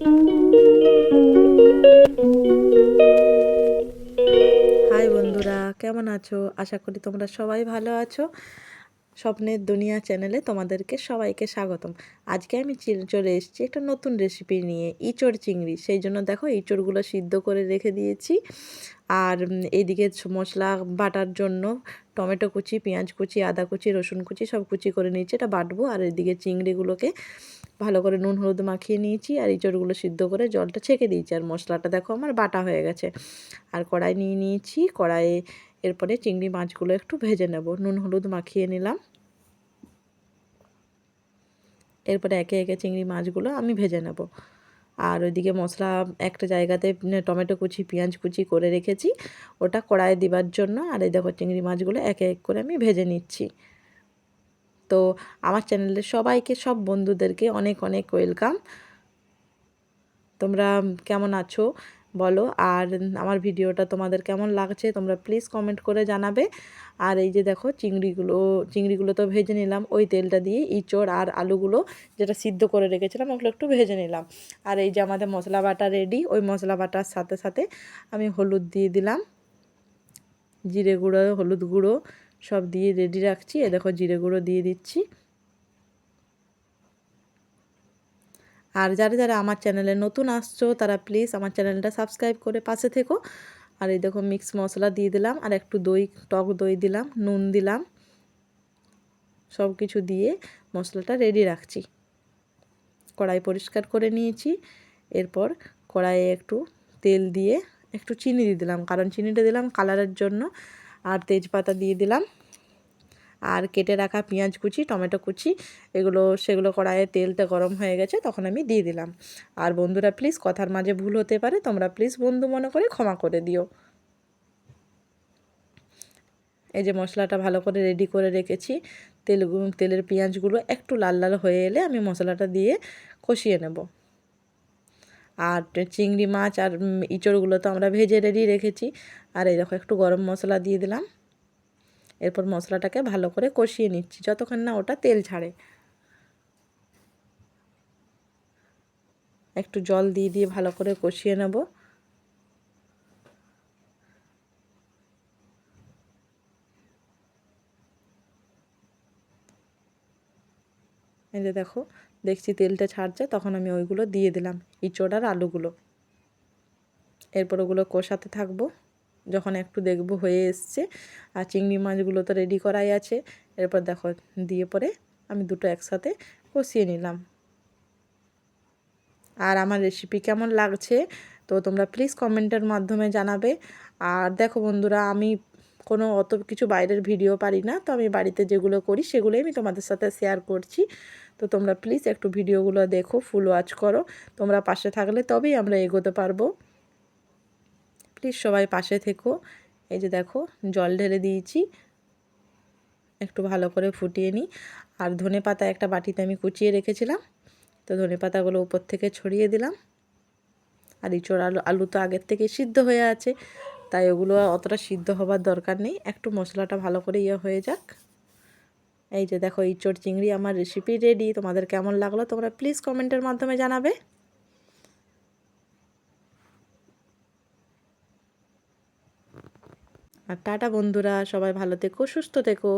High বন্ধুরা, কেমন আছো? আশা করি তোমরা সবাই ভালো আছো। স্বপ্নের দুনিয়া চ্যানেলে তোমাদেরকে সবাইকে স্বাগতম। আজকে আমি চলে এসেছি একটা নতুন রেসিপি নিয়ে, ইঁচড় চিংড়ি। সেই জন্য দেখো, ইঁচড়গুলো সিদ্ধ করে রেখে দিয়েছি। আর এদিকে মশলা, বাটার জন্য টমেটো কুচি, পেঁয়াজ কুচি, আদা কুচি, রসুন কুচি সব কুচি করে নিয়েছি। এটা বাটবো আর এদিকে চিংড়িগুলোকে ভালো করে নুন, হলুদ মাখিয়ে নিয়েছি আর ইঁচড়গুলো সিদ্ধ করে জলটা ছেঁকে দিয়েছি। আর মশলাটা দেখো আমার বাটা হয়ে গেছে। আর কড়াই নিয়ে নিয়েছি। কড়াইয়ে এরপরে চিংড়ি মাছগুলো একটু ভেজে নেব। নুন, হলুদ মাখিয়ে নিলাম। এরপরে একে একে চিংড়ি মাছগুলো আমি ভেজে নেব। আর ওইদিকে মশলা একটা জায়গাতে টমেটো কুচি, পেঁয়াজ কুচি করে রেখেছি। ওটা কড়াইয়ে দিবার জন্য। আর এই দেখো চিংড়ি মাছগুলো একে এক করে আমি ভেজে নিচ্ছি। তো আমার চ্যানেলের সবাইকে, সব বন্ধুদেরকে অনেক অনেক ওয়েলকাম। তোমরা কেমন আছো বলো? আর আমার ভিডিওটা তোমাদের কেমন লাগছে তোমরা প্লিজ কমেন্ট করে জানাবে। আর এই যে দেখো চিংড়িগুলো চিংড়িগুলো তো ভেজে নিলাম, ওই তেলটা দিয়ে ইঁচড় আর আলুগুলো যেটা সিদ্ধ করে রেখেছিলাম ওগুলো একটু ভেজে নিলাম। আর এই যে আমাদের মশলা বাটা রেডি ওই মশলা বাটার সাথে সাথে আমি হলুদ দিয়ে দিলাম, জিরে গুঁড়ো, হলুদ গুঁড়ো সব দিয়ে রেডি রাখছি। এ দেখো জিরে গুঁড়ো দিয়ে দিচ্ছি। আর যারা যারা আমার চ্যানেলে নতুন আসছো, তারা প্লিজ আমার চ্যানেলটা সাবস্ক্রাইব করে পাশে থেকো। আর এই দেখো মিক্স মশলা দিয়ে দিলাম, আর একটু দই, টক দই দিলাম, নুন দিলাম। সব কিছু দিয়ে মশলাটা রেডি রাখছি। কড়াই পরিষ্কার করে নিয়েছি। এরপর কড়াইয়ে একটু তেল দিয়ে একটু চিনি দিয়ে দিলাম, কারণ চিনিটা দিলাম কালারের জন্য। আর তেজপাতা দিয়ে দিলাম। আর কেটে রাখা পেঁয়াজ কুচি, টমেটো কুচি, এগুলো, সেগুলো কড়াইয়ে তেলটা গরম হয়ে গেছে, তখন আমি দিয়ে দিলাম। আর বন্ধুরা প্লিজ কথার মাঝে ভুল হতে পারে, তোমরা প্লিজ বন্ধু মনে করে ক্ষমা করে দিও। এই যে মশলাটা ভালো করে রেডি করে রেখেছি তেল তেলের পেঁয়াজগুলো একটু লাল লাল হয়ে এলে আমি মশলাটা দিয়ে কষিয়ে নেব। আর চিংড়ি মাছ আর ইঁচড়গুলো তো আমরা ভেজে রেডি রেখেছি। আর দেখো, একটু গরম মশলা দিয়ে দিলাম। এরপর মশলাটাকে ভালো করে কষিয়ে নিচ্ছি, যতক্ষণ না ওটা তেল ছাড়ে। একটু জল দিয়ে দিয়ে ভালো করে কষিয়ে নেব। এই যে দেখো, দেখছি তেলটা ছাড়ছে, তখন আমি ওইগুলো দিয়ে দিলাম, ইঁচড় আর আলুগুলো। এরপর ওগুলো কষাতে থাকব, যখন একটু দেখব হয়ে এসছে। আর চিংড়ি মাছগুলো তো রেডি করাই আছে। এরপর দেখো, দিয়ে পরে আমি দুটো একসাথে কষিয়ে নিলাম। আর আমার রেসিপি কেমন লাগছে, তো তোমরা প্লিজ কমেন্টের মাধ্যমে জানাবে। আর দেখো বন্ধুরা, আমি কোনো অত কিছু বাইরের ভিডিও পারি না। তো আমি বাড়িতে যেগুলো করি সেগুলোই আমি তোমাদের সাথে শেয়ার করছি। তো তোমরা প্লিজ একটু ভিডিওগুলো দেখো ফুল ওয়াচ করো। তোমরা পাশে থাকলে তবেই আমরা এগোতে পারব। প্লিজ সবাই পাশে থেকো। এই যে দেখো, জল ঢেলে দিয়েছি। একটু ভালো করে ফুটিয়ে নিই। আর ধনে পাতা একটা বাটিতে আমি কুচিয়ে রেখেছিলাম। তো ধনে পাতাগুলো উপর থেকে ছড়িয়ে দিলাম। আর ইঁচড় আলু আলু তো আগের থেকে সিদ্ধ হয়ে আছে। তাই ওগুলো অতটা সিদ্ধ হবার দরকার নেই। একটু মশলাটা ভালো করে ইয়ে হয়ে যাক। এই যে দেখো ইঁচড় চিংড়ি আমার রেসিপি রেডি তোমাদের কেমন লাগল তোমরা প্লিজ কমেন্টের মাধ্যমে জানাবে। আর টাটা বন্ধুরা, সবাই ভালো থেকো, সুস্থ থেকো।